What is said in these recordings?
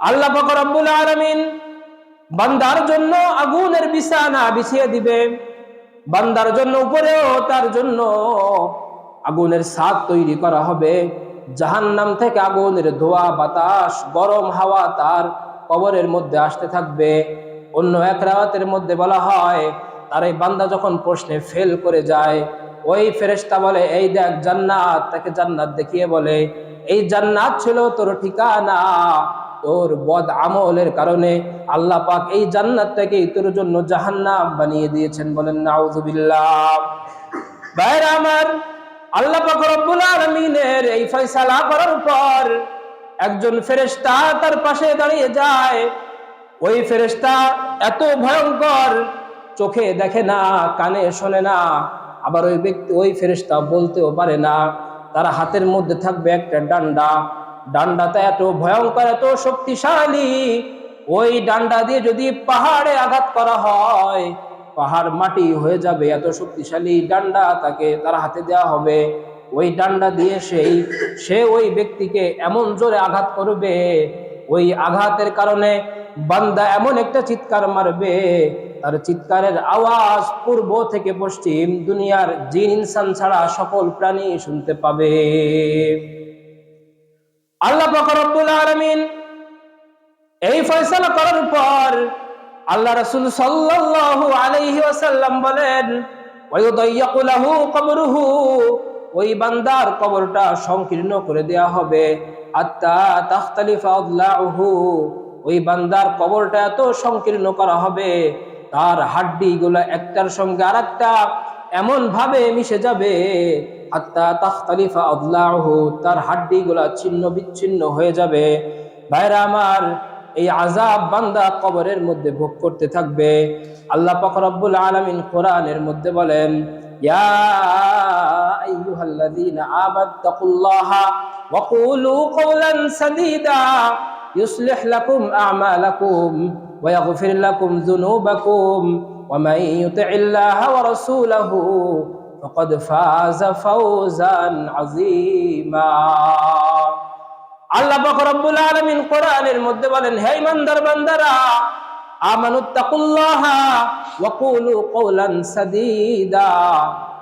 আল্লাহ পাক রব্বুল আলামিন বান্দার জন্য আগুনের বিছানা বিছিয়ে দিবে। বান্দার জন্য উপরেও তার জন্য আগুনের সাদ তৈরি করা হবে। জাহান্নাম থেকে আগুনের ধোয়া, বাতাস, গরম হাওয়া তার কবরের মধ্যে আসতে থাকবে। অন্য এক রাওয়াতের মধ্যে বলা হয়, তার এই বান্দা যখন প্রশ্নে ফেল করে যায়, ওই ফেরেশতা বলে, এই দেখ জান্নাত, তাকে জান্নাত দেখিয়ে বলে, এই জান্নাত ছিল তোর ঠিকানা তোর বদ আমলের কারণে আল্লাহ পাক এই জান্নাতটাকে তোর জন্য জাহান্নাম বানিয়ে দিয়েছেন বলেন, নাউজুবিল্লাহ। আমার, আল্লাহ পাক রব্বুল এই ফয়সালা করার পর একজন ফেরেশতা তার পাশে দাঁড়িয়ে যায়। ওই ফেরেশতা এত ভয়ঙ্কর, চোখে দেখে না, কানে শোনে না, আবার ওই ব্যক্তি, ওই ফেরেশতা বলতেও পারে না। তার হাতের মধ্যে থাকবে একটা ডান্ডা ডান্ডাটা এত ভয়ঙ্কর, এত শক্তিশালী, ওই ডান্ডা দিয়ে যদি পাহাড়ে আঘাত করা হয়, পাহাড় মাটি হয়ে যাবে, এত শক্তিশালী ডান্ডা তাকে তার হাতে দেওয়া হবে। ওই ডান্ডা দিয়ে সেই সে ওই ব্যক্তিকে এমন জোরে আঘাত করবে, ওই আঘাতের কারণে বান্দা এমন একটা চিৎকার মারবে, তার চিৎকারের আওয়াজ পূর্ব থেকে পশ্চিম, দুনিয়ার জিন ইনসান ছাড়া সকল প্রাণী শুনতে পাবে। আল্লাহ পাক রব্বুল আলামিন এই ফয়সালা করার পর আল্লাহ রসুল সাল্লাল্লাহু আলাইহি ওয়াসাল্লাম বলেন, ওয়ায়ুদাইয়াকু লাহু কবরুহু ওই বান্দার কবরটা সংকীর্ণ করে দেয়া হবে। আত্তা তাখতালিফা ওই বান্দার কবরটা এত সংকীর্ণ করা হবে। তার হাড্ডি গুলা একটার সঙ্গে আরেকটা এমন ভাবে মিশে যাবে আত্তা তাখতালিফা আদলাউহু তার হাড্ডি গুলা ছিন্ন বিচ্ছিন্ন হয়ে যাবে ভাইরা আমার এই আজাব বান্দা কবরের মধ্যে ভোগ করতে থাকবে আল্লাহ পাক রব্বুল আলামিন কোরআনের মধ্যে বলেন ইয়া আইয়ুহাল্লাযীনা আমাত্তাকুল্লাহা ওয়া কুলু কওলান সাদীদা يصلح لكم أعمالكم ويغفر لكم ذنوبكم ومن يطع الله ورسوله فقد فاز فوزا عظيما আল্লাহ পাক রব্বুল আলামিন কোরআনের মধ্যে বলেন হে ইমানদার বান্দারা আমানুত্তাকুল্লাহা ওয়া কুলু কওলান সাদীদা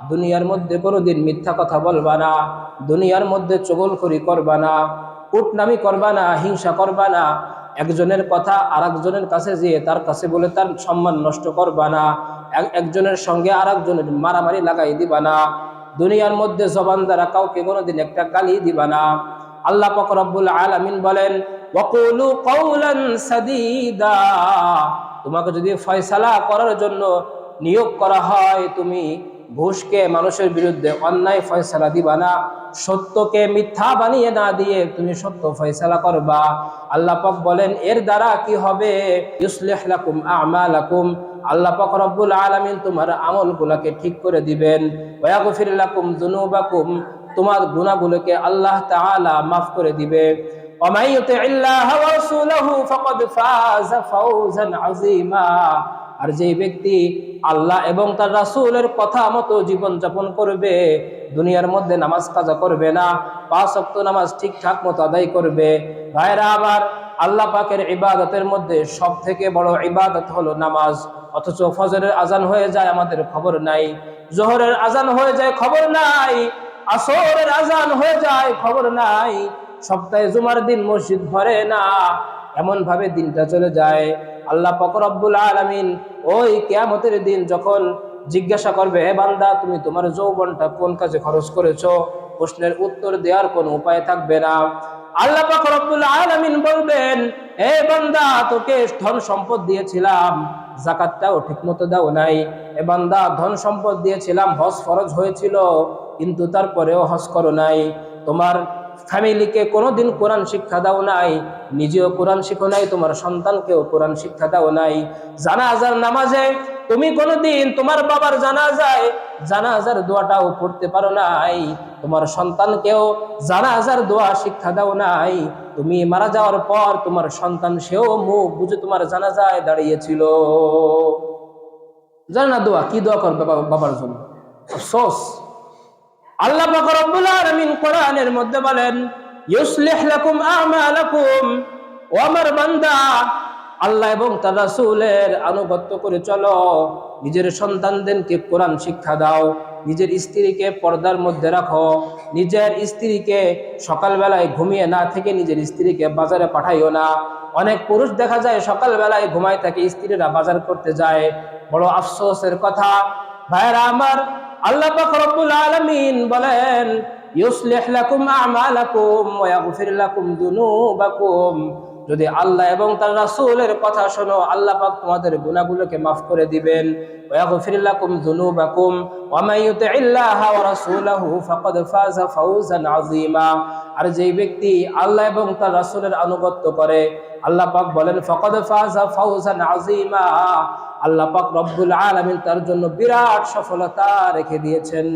দুনিয়ার মধ্যে কোনোদিন মিথ্যা কথা বলবা না দুনিয়ার মধ্যে চগলখড়ি করবা না কুটনামি করবা না হিংসা করবা না একজনের কথা আর কাছে যেয়ে তার কাছে বলে তার সম্মান নষ্ট করবা না। এক- একজনের সঙ্গে আর একজনের মারামারি লাগাই দিবা না। দুনিয়ার মধ্যে জবান দ্বারা কাউকে কোনোদিন একটা গালি দিবা না। আল্লাহ পাক রব্বুল আলামিন বলেন, ওয়াকুলু কওলান সাদীদা। তোমাকে যদি ফয়সালা করার জন্য নিয়োগ করা হয়, তুমি ঘুষকে মানুষের বিরুদ্ধে অন্যায় ফয়সালা দিবা না। সত্যকে মিথ্যা বানিয়ে না দিয়ে তুমি সত্য ফয়সালা করবা। আল্লাহ পাক বলেন, এর দ্বারা কি হবে? ইউসলেহলাকুম আমালাকুম। আল্লাহ পাক রব্বুল আলামিন তোমার আমলগুলোকে ঠিক করে দিবেন। ওয়াগফিরলাকুম যুনুবাকুম। তোমার গুনাহগুলোকে আল্লাহ তাআলা মাফ করে দিবে। ওমাইয়ুতি ইল্লাহ ওয়া রাসূলহু ফাকাদ ফাজা ফাওজান আযীমা। আর যে ব্যক্তি আল্লাহ এবং তার রাসূলের কথা মতো জীবন যাপন করবে, দুনিয়ার মধ্যে নামাজ কাজা করবে না, পাঁচ ওয়াক্ত নামাজ ঠিকঠাক মতো আদায় করবে, ভাইরা আবার আল্লাহ পাকের ইবাদতের মধ্যে সব থেকে বড় ইবাদত হলো নামাজ। অথচ ফজরের আজান হয়ে যায়, আমাদের খবর নাই। জোহরের আজান হয়ে যায়, খবর নাই। আসরের আজান হয়ে যায়, খবর নাই। সপ্তাহে জুমার দিন মসজিদ ভরে না। এমন ভাবে দিনটা চলে যায়। আল্লাহ পাক রব্বুল আলামিন ওই কেয়ামতের দিন যখন জিজ্ঞাসা করবে, হে বান্দা, তুমি তোমার যৌবনটা কোন কাজে খরচ করেছ? প্রশ্নের উত্তর দেওয়ার কোনো উপায় থাকবে না। আল্লাহ রব্বুল আলামিন বলবেন, হে বান্দা, তোকে ধন সম্পদ দিয়েছিলাম, জাকাতটাও ঠিকমতো দাও নাই। এ বান্দা, ধন সম্পদ দিয়েছিলাম, হজ ফরজ হয়েছিল, কিন্তু তারপরেও হজ করো নাই। তোমার ফ্যামিলিকে কোনোদিন কোরআন শিক্ষা দাও নাই, নিজেও কোরআন শিখো নাই, তোমার সন্তানকেও কোরআন শিক্ষা দাও নাই। জানাজার নামাজে তুমি কোনোদিন তোমার বাবার জানাজায় জানাজার দোয়াটাও পড়তে পারো নাই, তোমার সন্তানকেও জানাজার দোয়া শিক্ষা দাও নাই। তুমি মারা যাওয়ার পর তোমার সন্তান সেও মুখ বুঝে তোমার জানাজায় দাঁড়িয়েছিল। জানা দোয়া, কি দোয়া করবে বাবা- বাবার জন্য? আফসোস। আল্লাহ রব্বুল আলামিন কোরআনের মধ্যে বলেন, ইউসলিহ লাকুম আমালাকুম, ও আমার বান্দা, আল্লাহ এবং তার রাসূলের আনুগত্য করে চলো। নিজের সন্তানদেরকে কোরআন শিক্ষা দাও, নিজের স্ত্রীকে পর্দার মধ্যে রাখো, নিজের স্ত্রীকে সকালবেলায় ঘুমিয়ে না থেকে নিজের স্ত্রীকে বাজারে পাঠাইও না। অনেক পুরুষ দেখা যায় সকালবেলায় ঘুমায় থাকে, স্ত্রীরা বাজার করতে যায়। বড় আফসোসের কথা ভাইরা আমার আল্লাহ পাক রব্বুল আলামিন বলেন ইউসলিহ লাকুম আমালাকুম ওয়া ইয়াগফির লাকুম যুনুবাকুম যদি আল্লাহ এবং তার রাসূলের কথা শোনো, আল্লাহ পাক তোমাদের গুনাহগুলোকে মাফ করে দিবেন। ওয়া ইয়াগফির লাকুম যুনুবাকুম, ওয়া মান ইউতিইল্লাহা ওয়া রাসূলাহু ফাকাদ ফাজা ফাওজান আযীমা। আর যেই ব্যক্তি আল্লাহ এবং তার রাসূলের আনুগত্য করে, আল্লাহ পাক বলেন, ফাকাদ ফাজা ফাওজান আযীমা। আল্লাহ পাক রব্বুল আলামিন তার জন্য বিরাট সফলতা রেখে দিয়েছেন।